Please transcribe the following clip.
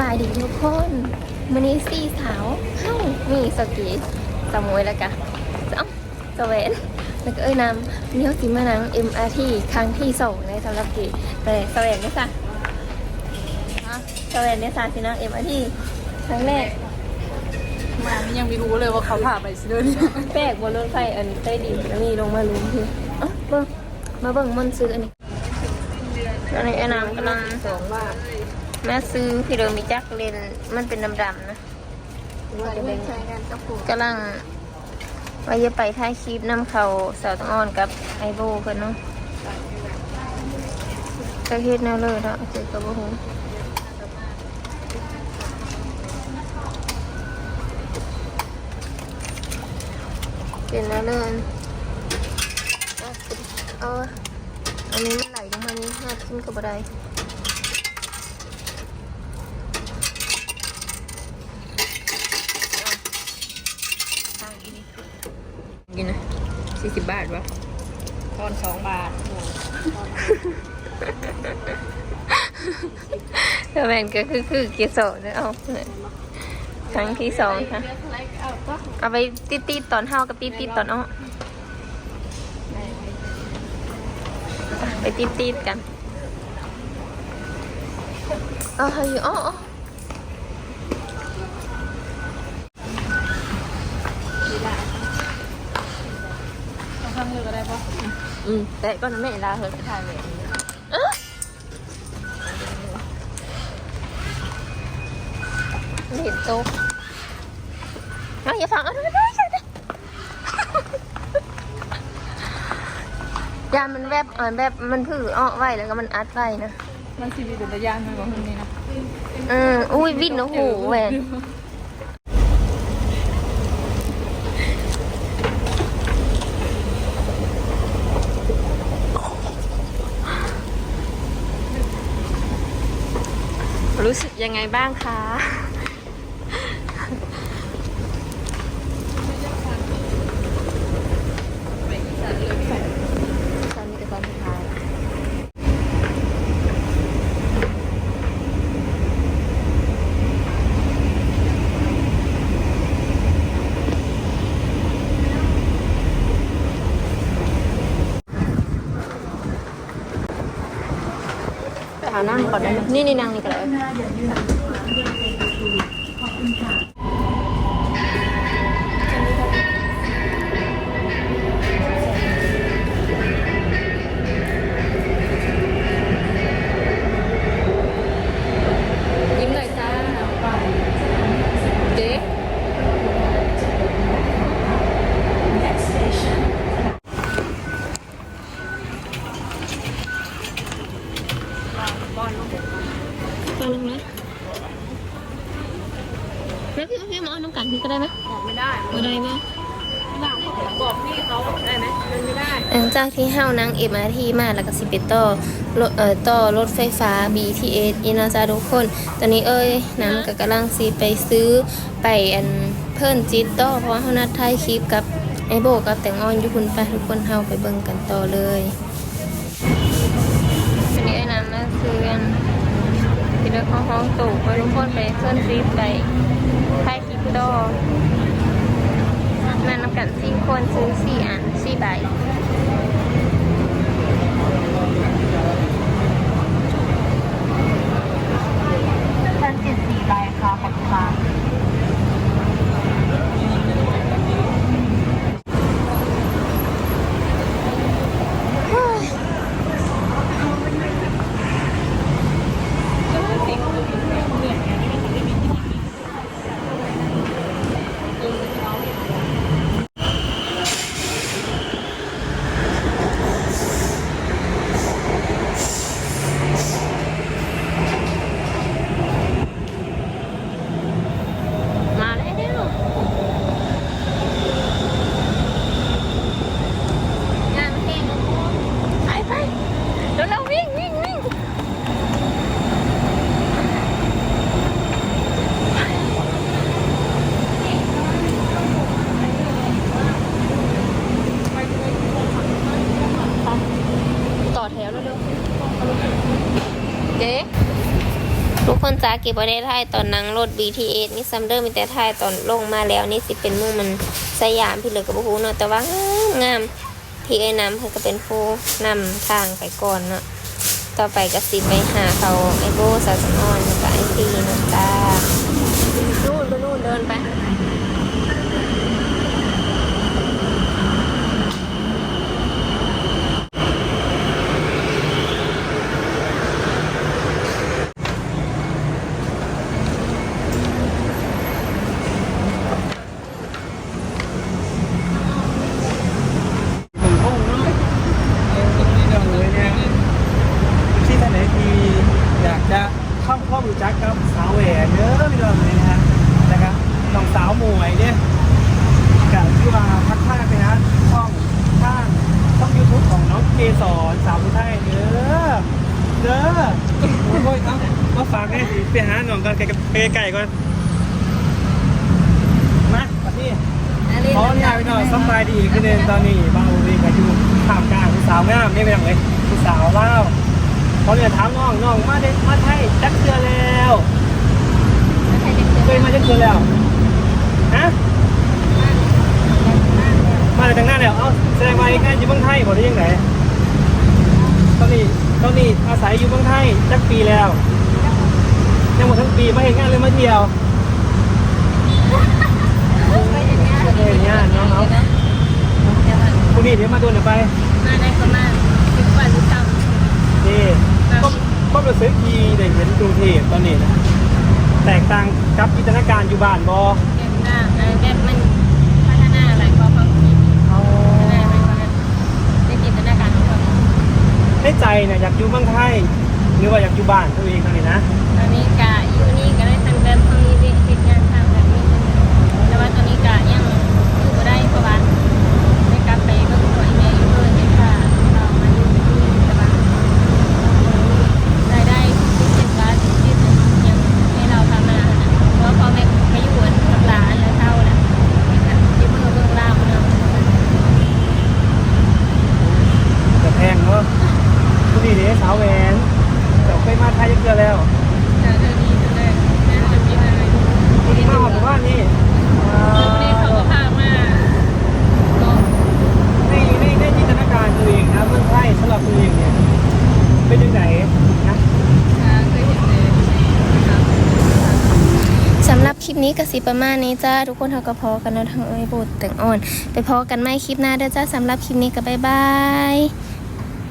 บายดีทุกคนมันนี้สี่สาวเฮ้ามีสกีสมวยแล้วกะเอ้าสเวนแล้วก็เอ้ยนำเนี้ยวสิมานัง MRT ครั้งที่สองในสำหรับกีแต่สเวนเนี่ยจ้ะฮะสเวนเนี่ยจ้ะสินะ MRT ครั้งแรกมานี่ยังไม่รู้เลยว่าเขาพาไปซิเดอร์นี่แปลกบนรถไฟอันใต้ดินแล้วมีลงมาลุ้มคือเอ้าเบิ่งมาเบิ่งมันซื้ออันนี้อันนี้ไอ้นำกำลังสองบาท แม่ซื้อพี่เดิมมีจักรเลนมันเป็นดำๆนะว่าจะเป็นใช้กันกับปูกำลังว่าจะไปท้ายคลิปน้ำเขาสาวตองอ่อนกับไอโบเพิ่นเนาะจะเฮ็ดแนวเลยเนาะเจอกับบ่ฮู้เป็นแนวเลยเอาเอาอันนี้มันไหลลงมานี่น่าขึ้นกับบ่ได้ กินนะสี่สิบบาทวะตอนสองบาทถ้าแม่นก็คือคือเกสรเอาครั้งที่สองค่ะ เอาไปติดติดๆตอนเฮากับติดติดๆตอนอ้อไปติดติดๆกันเอาเฮาอยู่อ้อ อืมแต่ก็นั่นแม่ลาเฮิร์ถ่ายเลยไม่เห็นโต๊ะเอาอย่าฟังเอาไม่ได้ใช่ไหมยามมันแวบอ่านแบบมันผืออ้อไว้แล้วก็มันอัดไว้นะมันซีดีเป็นระยะไหมวะคนนี้นะอืมอุ้ยวินโอ้โหแหวน รู้สึกยังไงบ้างคะ ตอนนี้ก็ตอนสุดท้ายแล้ว ไปหานั่ง ก่อนนะนี่นี่นางนี่ก็ได้ยิ้ ตอนลงนะแล้วพี่พี่มาเอาน้ำกันพี่ก็ได้ไหมบอกไม่ได้มาได้ไหมบอกพี่เขาได้ไหมมันไม่ได้หลังจากที่เฮานั่ง MRT มาแล้วก็สิไปต่อรถเอ่อต่อรถไฟฟ้า BTS อีนาจาทุกคน ตอนนี้เอ้ยน้ำก็กำลังสิไปซื้อไปอันเพิ่นจิตต่อเพราะว่าเฮานัดถ่ายคลิปกับไอโบกับแต่งออนอยู่คุณไปทุกคนเฮาไปเบิ่งกันต่อเลย ที่เดินเข้าห้องตู่ไปทุกคนไปเพื่อนจิตไปถ่ายคลิปต่อมานำกันสี่คนซื้อสี่อันสี่ใบ ท่านเจ็ดสี่ใบค่ะขอบคุณค่ะ เาเก็บไว้ได้ถ่ายตอนนั่งรถ BTS นี่ซัมเดอร์มีแต่ถ่ายตอนลงมาแล้วนี่สิเป็นมุมมันสยามพี่เหลือกับบูเนาะแต่ว่างามพี่ไอ้น้ำเพิ่นก็เป็นผู้นำทางไปก่อนเนาะต่อไปก็สิไปหาเขาไอโบสาสำอนแล้วก็ไอพีน้ำตานู่นไปนู่นเดินไป ผมคงเนาะเออนี่เราเลยเนี่ยที่ท่านไหนที่อยากจะ จักกับสาวแหวนเด้อพี่น้องเลยนะฮะนะครับน้องสาวหมวยเนี่ยกับที่ว่าพักท่าไปนะช่องข้างช่องยูทูบของน้องเกสรสาวผู้ไทยเด้อเด้อโอ้ยเอามาฝากให้สิไปหาหน่องกันไกลๆไก่ก่อนมาปัดนี่ขออนุญาไปหน่อยสบายดีขึ้นเองตอนนี้บางโอวีก็อยู่ท่ามกลางผู้สาวงามนี่เป็นยังไงผู้สาวเล่า วขอเรียนถามน้องน้องมาเด็มาไทยจักเทือแล้วเคยมาจักเทือแล้วฮะมาจากหน้าแล้วเอ้าแสดงว่าง่ายอยู่เมืองไทยบ่ได้ยังไงตอนนี้ตอนนี้อาศัยอยู่เมืองไทยจักปีแล้วยังหมดทั้งปีมาเห็นงานเลยมาเที่ยวเฮ้ยงานเนาะเนาะคุณนี่เดี๋ยวมาดูหน่อยไปมาได้ประมาณสิบวันจำ นี่ก็ ก็ไปซื้อคีได้เห็นกรุงเทพตอนนี้นะแตกต่างกับจินตนาการอยู่บ้านบอแก้มหน้าเออแก้มมันพัฒนาอะไรก็ความคิดเอาพัฒนาไปก่อนในจินตนาการของคนในใจเนี่ยอยากอยู่เมืองไทยหรือว่าอยากอยู่บ้านตัวเองตอนนี้นะตอนนี้กะอยู่นี่ก็ได้ทำแบบตรงนี้ได้ติดงานทำแบบนี้แต่ว่าตอนนี้กะยังอยู่บ่ได้เพราะว่าได้กลับไปก็ตัวอีเมลอยู่เลยเนี่ยค่ะเรามาอยู่ที่แต่ว่ารายได้ที่เป็นว่าที่ยังให้เราทำมานะเพราะพ่อแม่ไม่อยู่กับหลานแล้วเท่านะที่เมื่อเบื้องล่างเนาะ แต่แพงเนาะ คุณนี่เดี๋ยวสาวแหวนเดี๋ยวไปมาไทยจะเกลือแล้วจะจะดีจะได้น่าจะมีอะไรคุณนี่มาหอดหมู่บ้านนี่อ่าวันนี้เขาก็พามาก็ในในในจินตนาการตัวเองนะเมืองไทยสำหรับตัวเองเนี่ยเป็นยังไงนะเคยเห็นเลยในสำหรับคลิปนี้ก็สิประมาณนี้จ้า ทุกคนเขาก็พอกันเนาะทางไอโบแต่งอ่อน ไปพอกันไม่คลิปหน้าเด้อจ้าสำหรับคลิปนี้ก็บ๊ายบาย